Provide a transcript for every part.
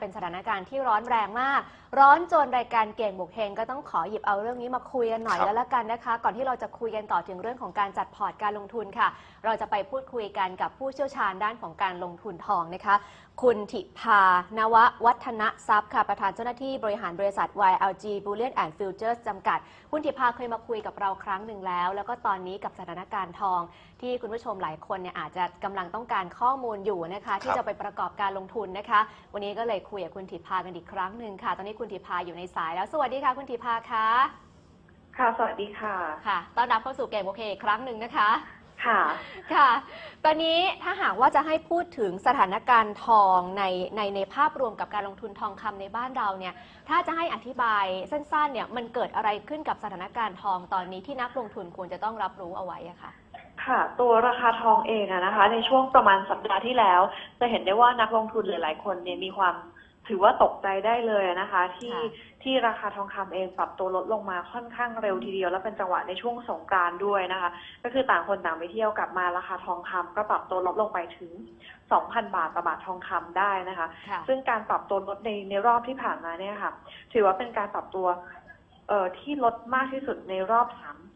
เป็นสถานการณ์ที่ร้อนแรงมาก ร้อนจนรายการเก่งบุกเฮงก็ต้องขอหยิบเอาเรื่องนี้มาคุยกันหน่อยครับ แล้วละกันนะคะ ก่อนที่เราจะคุยกันต่อถึงเรื่องของการจัดพอร์ตการลงทุนค่ะ เราจะไปพูดคุยกันกับผู้เชี่ยวชาญด้านของการลงทุนทองนะคะ คุณธิพานววัฒนทรัพย์ค่ะประธานเจ้าหน้าที่บริหารบริษัท YLG Bullion and Futures จำกัด คุณธิพาเคยมาคุยกับเราครั้งหนึ่งแล้ว แล้วก็ตอนนี้กับสถานการณ์ทอง ที่คุณผู้ชมหลายคนเนี่ยอาจจะกำลังต้องการข้อมูลอยู่นะคะ ที่จะไปประกอบการลงทุนนะคะ วันนี้ก็เลยคุยกับคุณธิพากันอีกครั้งหนึ่งค่ะ ตอนนี้คุณธิพาอยู่ในสายแล้วสวัสดีค่ะ คุณธิพาคะค่ะสวัสดีค่ะค่ะต้อนรับเข้าสู่เกมโอเคอีกครั้งหนึ่งนะคะ ค่ะ ค่ะ ตอนนี้ถ้าหากว่าจะให้พูดถึงสถานการณ์ทองในในในภาพรวมกับการลงทุนทองคำในบ้านเราเนี่ย ถ้าจะให้อธิบายสั้นๆเนี่ยมันเกิดอะไรขึ้นกับสถานการณ์ทองตอนนี้ที่นักลงทุนควรจะต้องรับรู้เอาไว้อะค่ะค่ะ ตัวราคาทองเองอะนะคะ ในช่วงประมาณสัปดาห์ที่แล้ว จะเห็นได้ว่านักลงทุนหลายๆคนเนี่ยมีความ ถือว่าตกใจได้เลยนะคะ ที่ค่ะที่ราคาทองคำเองปรับตัวลดลงมาค่อนข้างเร็วทีเดียว และเป็นจังหวะในช่วงสงกรานต์ด้วยนะคะ ก็คือต่างคนต่างไปเที่ยวกลับมาราคาทองคำก็ปรับตัวลดลงไปถึง 2,000 บาทต่อบาททองคำได้นะคะค่ะซึ่งการปรับตัวลดในในรอบที่ผ่านมาเนี่ยค่ะ ถือว่าเป็นการปรับตัวเอ่อที่ลดมากที่สุดในรอบ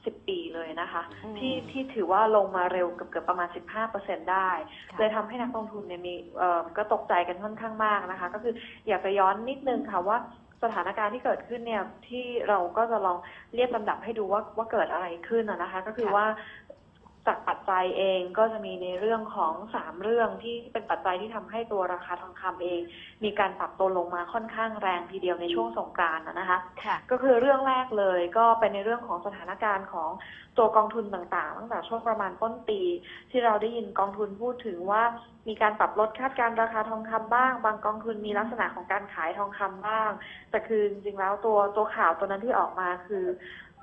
30ปีเลยนะคะอืมที่ที่ถือว่าลงมาเร็วเกือบเกือบประมาณ 15%ได้ค่ะเลยทำให้นักลงทุนเนี่ยมีเอ่อก็ตกใจกันค่อนข้างมากนะคะ ก็คืออยากจะย้อนนิดนึงค่ะว่าสถานการณ์ที่เกิดขึ้นเนี่ยที่เราก็จะลองเรียบลำดับให้ดูว่าว่าเกิดอะไรขึ้นนะนะคะ ก็คือค่ะว่า จากปัจจัยเองก็จะมีในเรื่องของสามเรื่องที่เป็นปัจจัยที่ทำให้ตัวราคาทองคำเอง มีการปรับตัวลงมาค่อนข้างแรงทีเดียวในช่วงสงกรานต์นะคะค่ะก็คือเรื่องแรกเลยก็เป็นในเรื่องของสถานการณ์ของตัวกองทุนต่างๆตั้งแต่ช่วงประมาณต้นปี ที่เราได้ยินกองทุนพูดถึงว่ามีการปรับลดคาดการณ์ราคาทองคำบ้าง บางกองทุนมีลักษณะของการขายทองคำบ้าง แต่คือจริงๆแล้วตัวตัวข่าวตัวนั้นที่ออกมาคือ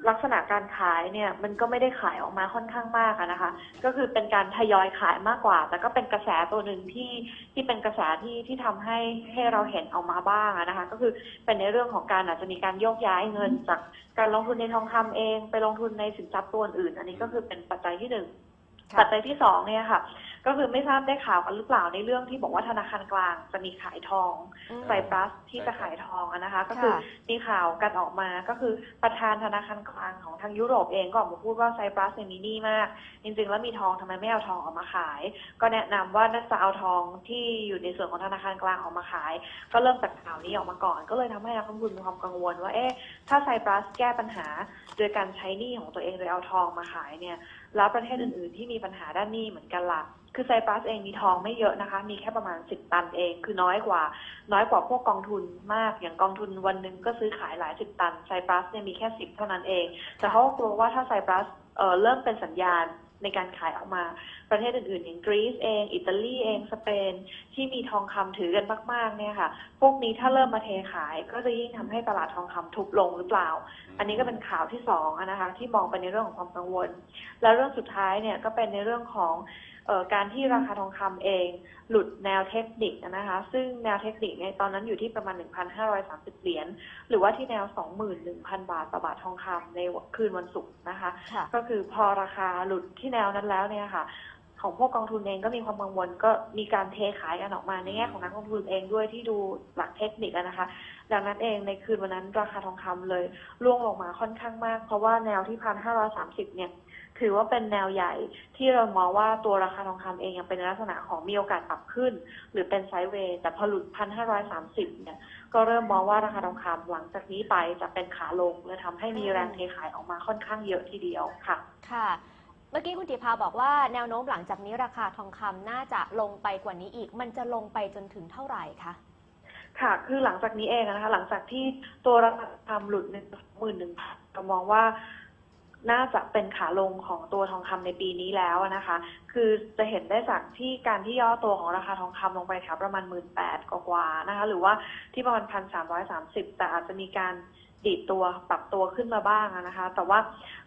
ลักษณะการขายเนี่ยมันก็ไม่ได้ขายออกมาค่อนข้างมากอะนะคะ ก็คือเป็นการทยอยขายมากกว่า แต่ก็เป็นกระแสตัวหนึ่งที่ที่เป็นกระแสที่ที่ทำให้ให้เราเห็นออกมาบ้างอะนะคะ ก็คือเป็นในเรื่องของการอาจจะมีการโยกย้ายเงิน จากการลงทุนในทองคำเอง ไปลงทุนในสินทรัพย์ตัวอื่น อันนี้ก็คือเป็นปัจจัยที่หนึ่งค่ะปัจจัยที่สองเนี่ยค่ะ ก็คือไม่ทราบได้ข่าวกันหรือเปล่าในเรื่องที่บอกว่าธนาคารกลางจะมีขายทองอืมไซปรัสที่จะขายทองอะนะคะ ก็คือค่ะมีข่าวกันออกมาก็คือประธานธนาคารกลางของทางยุโรปเองก็ออกมาพูดว่าไซปรัสเนี่ยมีหนี้มาก จริงๆ แล้วมีทองทำไมไม่เอาทองออกมาขาย ก็แนะนำว่าน่าจะเอาทองที่อยู่ในส่วนของธนาคารกลางออกมาขาย ก็เริ่มจากข่าวนี้ออกมาก่อน ก็เลยทำให้นักลงทุนมีความกังวลว่าเอ๊ะถ้าไซปรัสแก้ปัญหาโดยการใช้หนี้ของตัวเองโดยเอาทองมาขายเนี่ยแล้วประเทศอื่นๆที่มีปัญหาด้านหนี้เหมือนกันล่ะ คือไซปรัสเองมีทองไม่เยอะนะคะ มีแค่ประมาณ 10 ตันเอง คือน้อยกว่า น้อยกว่าพวกกองทุนมาก อย่างกองทุนวันหนึ่งก็ซื้อขายหลายสิบตัน ไซปรัสเนี่ยมีแค่ 10 เท่านั้นเอง แต่เขาก็กลัวว่าถ้าไซปรัสเอ่อเริ่มเป็นสัญญาณในการขายออกมาประเทศอื่นๆอย่างกรีซเอง อิตาลีเองสเปนที่มีทองคำถือกันมากๆเนี่ยค่ะ พวกนี้ถ้าเริ่มมาเทขาย ก็จะยิ่งทำให้ตลาดทองคำทุบลงหรือเปล่า อันนี้ก็เป็นข่าวที่สองอะนะคะที่มองไปในเรื่องของความกังวล แล้วเรื่องสุดท้ายเนี่ยก็เป็นในเรื่องของเออการที่ราคาทองคำเอง หลุดแนวเทคนิคนะคะ ซึ่งแนวเทคนิคในยตอนนั้นอยู่ที่ประมาณ 1,530 เหรียญหรือว่าที่แนว 21,000 บาทต่อบาททองคำในคืนวันศุกร์นะคะค่ะก็คือพอราคาหลุดที่แนวนั้นแล้วเนี่ยค่ะ ของพวกกองทุนเองก็มีความกังวลก็มีการเทขายกันออกมาในแง่ของนักลงทุนเองด้วยที่ดูหลักเทคนิคนะคะ ดังนั้นเองในคืนวันนั้นราคาทองคำเลยร่วงลงมาค่อนข้างมาก เพราะว่าแนวที่พันห้าร้อยสามสิบเนี่ยถือว่าเป็นแนวใหญ่ที่เรามองว่าตัวราคาทองคำเองยังเป็นลักษณะของมีโอกาสปรับขึ้น หรือเป็นไซด์เวย์แต่พอหลุดพันห้าร้อยสามสิบเนี่ยก็เริ่มมองว่าราคาทองคำหลังจากนี้ไปจะเป็นขาลงเลยทำให้มีแรงเทขายออกมาค่อนข้างเยอะทีเดียวค่ะ ค่ะ มื่อกี้คุณธิพาบอกว่าแนวโน้มหลังจากนี้ราคาทองคำน่าจะลงไปกว่านี้อีก มันจะลงไปจนถึงเท่าไหร่คะค่ะ คือหลังจากนี้เองนะคะ หลังจากที่ตัวราคาทองคำหลุดหนึ่งหมื่นหนึ่งพันเรามองว่าน่าจะเป็นขาลงของตัวทองคำในปีนี้แล้วนะคะ คือจะเห็นได้จากที่การที่ย่อตัวของราคาทองคำลงไปแถวประมาณหมื่นแปดกว่าๆนะคะ หรือว่าที่ประมาณพันสามร้อยสามสิบแต่อาจจะมีการดีดตัวปรับตัวขึ้นมาบ้างอะนะคะ แต่ว่า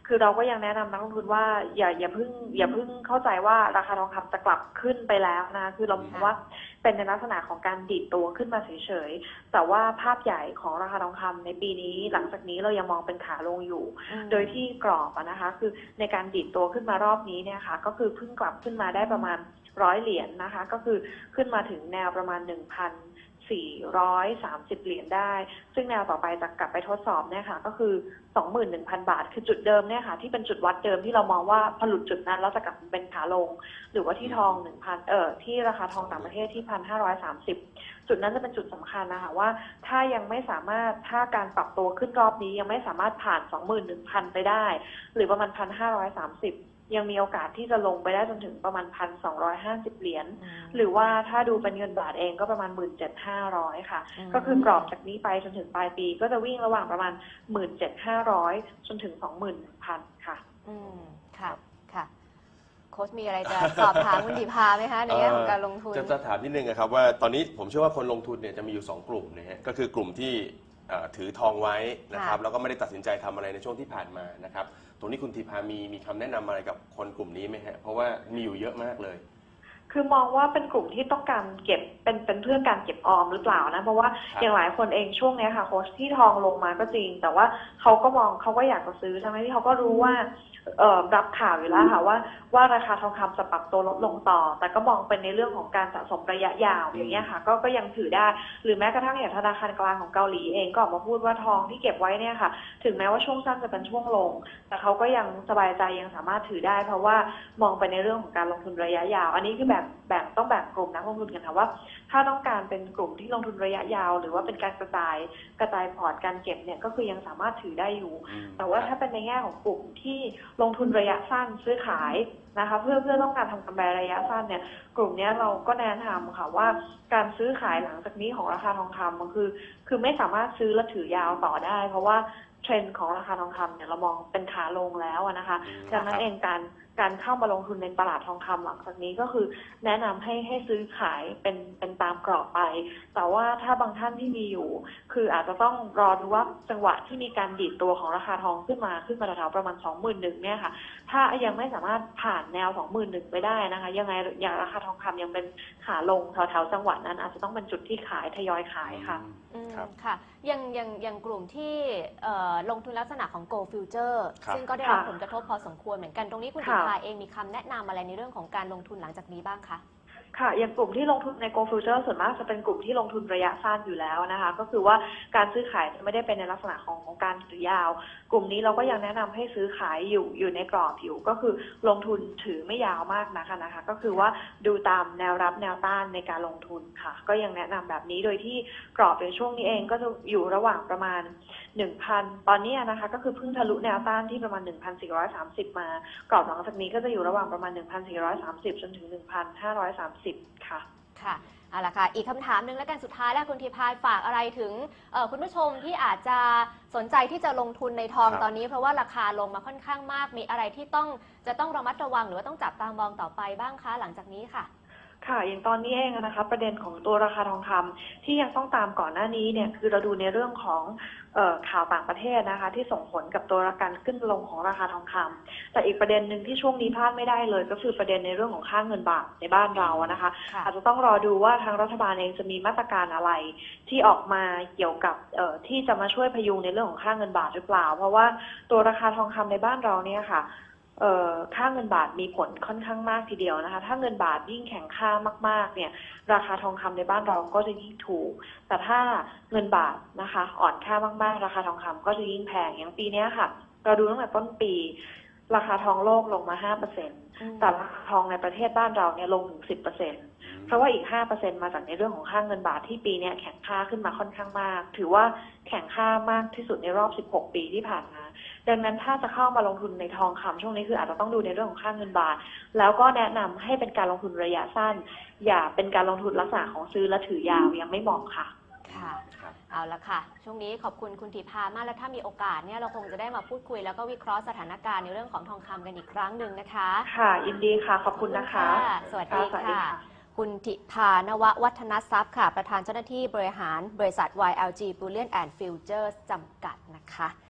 คือเราก็ยังแนะนำนักลงทุนว่าอย่าอย่าเพิ่งอย่าเพิ่งเข้าใจว่าราคาทองคำจะกลับขึ้นไปแล้วนะคะคือเรามองว่าเป็นในลักษณะของการดีดตัวขึ้นมาเฉยๆแต่ว่าภาพใหญ่ของราคาทองคำในปีนี้ หลังจากนี้เรายังมองเป็นขาลงอยู่ โดยที่กรอบอะนะคะ คือในการดีดตัวขึ้นมารอบนี้เนี่ยค่ะ ก็คือเพิ่งกลับขึ้นมาได้ประมาณร้อยเหรียญนะคะ ก็คือขึ้นมาถึงแนวประมาณหนึ่งพัน430เหรียญได้ ซึ่งแนวต่อไปจะกลับไปทดสอบเนี่ยค่ะก็คือ21,000บาท คือจุดเดิมเนี่ยค่ะที่เป็นจุดวัดเดิมที่เรามองว่าผลุดจุดนั้นแล้วจะกลับเป็นขาลง หรือว่าที่ทอง1,000เอ่อที่ราคาทองต่างประเทศที่1,530จุดนั้นจะเป็นจุดสำคัญนะคะว่า ถ้ายังไม่สามารถถ้าการปรับตัวขึ้นรอบนี้ยังไม่สามารถผ่าน21,000ไปได้ หรือประมาณ1,530ยั งมีโอกาสที่จะลงไปได้จนถึงประมาณ1,250เหรียญหรือว่าถ้าดูเป็นเงินบาทเองก็ประมาณ17,500ค่ะอืมก็คือกรอบจากนี้ไปจนถึงปลายปี ก็จะวิ่งระหว่างประมาณ17,500จนถึง21,000ค่ะ อืมค่ะค่ะโค้ชมีอะไรจะสอบถามคุณดิพาไหมคะในแง่ของการลงทุนจะจะถามนิดนึงนะครับว่าตอนนี้ผมเชื่อว่าคนลงทุนเนี่ยจะมีอยู่ 2 กลุ่มนะฮะก็คือกลุ่มที่เอ่อถือทองไว้นะครับค่ะแล้วก็ไม่ได้ตัดสินใจทำอะไรในช่วงที่ผ่านมานะครับ ตรงนี้คุณทีพามีมีคำแนะนำอะไรกับคนกลุ่มนี้ไหมฮะ เพราะว่ามีอยู่เยอะมากเลย คือมองว่าเป็นกลุ่มที่ต้องการเก็บเป็นเป็นเพื่อการเก็บออมหรือเปล่านะ เพราะว่าครับ อย่างหลายคนเองช่วงเนี้ยค่ะโค้ชที่ทองลงมาก็จริง แต่ว่าเขาก็มองเขาก็อยากจะซื้อทั้งที่เขาก็รู้ว่าเอ่อ รับข่าวอยู่แล้วค่ะว่าว่าราคาทองคำจะปรับตัวลดลงต่อ แต่ก็มองเป็นในเรื่องของการสะสมระยะยาวอย่างเงี้ยค่ะก็ก็ยังถือได้ หรือแม้กระทั่งอย่างธนาคารกลางของเกาหลีเองก็ออกมาพูดว่าทองที่เก็บไว้เนี่ยค่ะ ถึงแม้ว่าช่วงสั้นจะเป็นช่วงลง แต่เขาก็ยังสบายใจยังสามารถถือได้ เพราะว่ามองไปในเรื่องของการลงทุนระยะยาว อันนี้คือแบ่งแบ่งต้องแบ่งกลุ่มนักลงทุนกันค่ะว่า ถ้าต้องการเป็นกลุ่มที่ลงทุนระยะยาว หรือว่าเป็นการกระจายกระจายพอร์ตการเก็บเนี่ยก็คือยังสามารถถือได้อยู่อืมแต่ว่าคถ้ารับเป็นในแง่ของกลุ่มที่ลงทุนระยะสั้นซื้อขายนะคะ เพื่อเพื่อต้องการทำกำไรระยะสั้นเนี่ย กลุ่มนี้เราก็แนะนำค่ะว่าการซื้อขายหลังจากนี้ของราคาทองคำมันคือ คือไม่สามารถซื้อและถือยาวต่อได้ เพราะว่าเทรนด์ของราคาทองคำเนี่ยเรามองเป็นขาลงแล้วอะนะคะอืมดังนั้นครับเองการการเข้ามาลงทุนในตลาดทองคำหลังจากนี้ก็คือ แนะนำให้ให้ซื้อขายเป็นเป็นตามกรอบไป แต่ว่าถ้าบางท่านที่มีอยู่ คืออาจจะต้องรอดูว่าจังหวะที่มีการดีดตัวของราคาทองขึ้นมาขึ้นมาแถวๆประมาณสองหมื่นหนึ่งเนี่ยค่ะ ถ้ายังไม่สามารถผ่านแนวสองหมื่นหนึ่งไปได้นะคะ ยังไงอย่างราคาทองคำยังเป็นขาลงแถวๆจังหวะนั้น อาจจะต้องเป็นจุดที่ขายทยอยขายค่ะอืมครับค่ะอย่างอย่างอย่างกลุ่มที่เอ่อลงทุนลักษณะของ Go Future ครับ ซึ่งก็ได้รับค่ะผลกระทบพอสมควรเหมือนกันตรงนี้คุณค่ะ ติพาเองมีคำแนะนำอะไรในเรื่องของการลงทุนหลังจากนี้บ้างคะ ค่ะ อย่างกลุ่มที่ลงทุนใน Go Future ส่วนมากจะเป็นกลุ่มที่ลงทุนระยะสั้นอยู่แล้วนะคะ ก็คือว่าการซื้อขายจะไม่ได้เป็นในลักษณะของของการถือยาว กลุ่มนี้เราก็ยังแนะนำให้ซื้อขายอยู่อยู่ในกรอบอยู่ ก็คือลงทุนถือไม่ยาวมากนะคะนะคะ ก็คือว่าดูตามแนวรับแนวต้านในการลงทุนค่ะ ก็ยังแนะนำแบบนี้โดยที่กรอบในช่วงนี้เองก็จะอยู่ระหว่างประมาณ 1,000 ตอนนี้นะคะ ก็คือเพิ่งทะลุแนวต้านที่ประมาณ 1,430 มา กรอบหลังจากนี้ก็จะอยู่ระหว่างประมาณ 1,430 จนถึง 1,530ค่ะ ค่ะเอาละค่ะ อีกคำถามหนึ่งแล้วกันสุดท้ายแล้วคุณทีพายฝากอะไรถึงเอ่อคุณผู้ชมที่อาจจะสนใจที่จะลงทุนในทองครับ ตอนนี้ เพราะว่าราคาลงมาค่อนข้างมาก มีอะไรที่ต้องจะต้องระมัดระวังหรือว่าต้องจับตามองต่อไปบ้างคะหลังจากนี้ค่ะ ค่ะอย่างตอนนี้เองนะคะ ประเด็นของตัวราคาทองคำที่ยังต้องตามก่อนหน้านี้เนี่ยคือเราดูในเรื่องของเออข่าวต่างประเทศนะคะ ที่ส่งผลกับตัวการขึ้นลงของราคาทองคำแต่อีกประเด็นหนึ่งที่ช่วงนี้พลาดไม่ได้เลย ก็คือประเด็นในเรื่องของค่าเงินบาทในบ้านเราอะนะคะค่ะอาจจะต้องรอดูว่าทางรัฐบาลเองจะมีมาตรการอะไร ที่ออกมาเกี่ยวกับเอ่อที่จะมาช่วยพยุงในเรื่องของค่าเงินบาทหรือเปล่า เพราะว่าตัวราคาทองคำในบ้านเราเนี่ยค่ะ เอ่อค่าเงินบาทมีผลค่อนข้างมากทีเดียวนะคะ ถ้าเงินบาทยิ่งแข็งค่ามาก ๆ เนี่ย ราคาทองคำในบ้านเราก็จะยิ่งถูก แต่ถ้าเงินบาทนะคะ อ่อนค่ามาก ๆ ราคาทองคำก็จะยิ่งแพงอย่างปีเนี้ยค่ะ เราดูตั้งแต่ต้นปี ราคาทองโลกลงมา 5%แต่ราคาทองในประเทศบ้านเราเนี่ยลงถึง 10%เพราะว่าอีก 5%มาจากในเรื่องของค่าเงินบาทที่ปีเนี้ยแข็งค่าขึ้นมาค่อนข้างมาก ถือว่าแข็งค่ามากที่สุดในรอบ 16 ปีที่ผ่านมา ดังนั้นถ้าจะเข้ามาลงทุนในทองคำช่วงนี้คืออาจจะต้องดูในเรื่องของค่าเงินบาท แล้วก็แนะนำให้เป็นการลงทุนระยะสั้น อย่าเป็นการลงทุนลักษณะของซื้อและถือยาวยังไม่เหมาะค่ะค่ะครับเอาละค่ะ ช่วงนี้ขอบคุณคุณทิพามาก แล้วถ้ามีโอกาสเนี่ยเราคงจะได้มาพูดคุย แล้วก็วิเคราะห์สถานการณ์ในเรื่องของทองคำกันอีกครั้งหนึ่งนะคะ ค่ะยินดีค่ะ ขอบคุณนะคะ สวัสดีค่ะสวัสดีค่ะค่ะคุณทิพานววัฒนทรัพย์ค่ะ ประธานเจ้าหน้าที่บริหารบริษัท YLG Bullion and Futures จำกัดนะคะ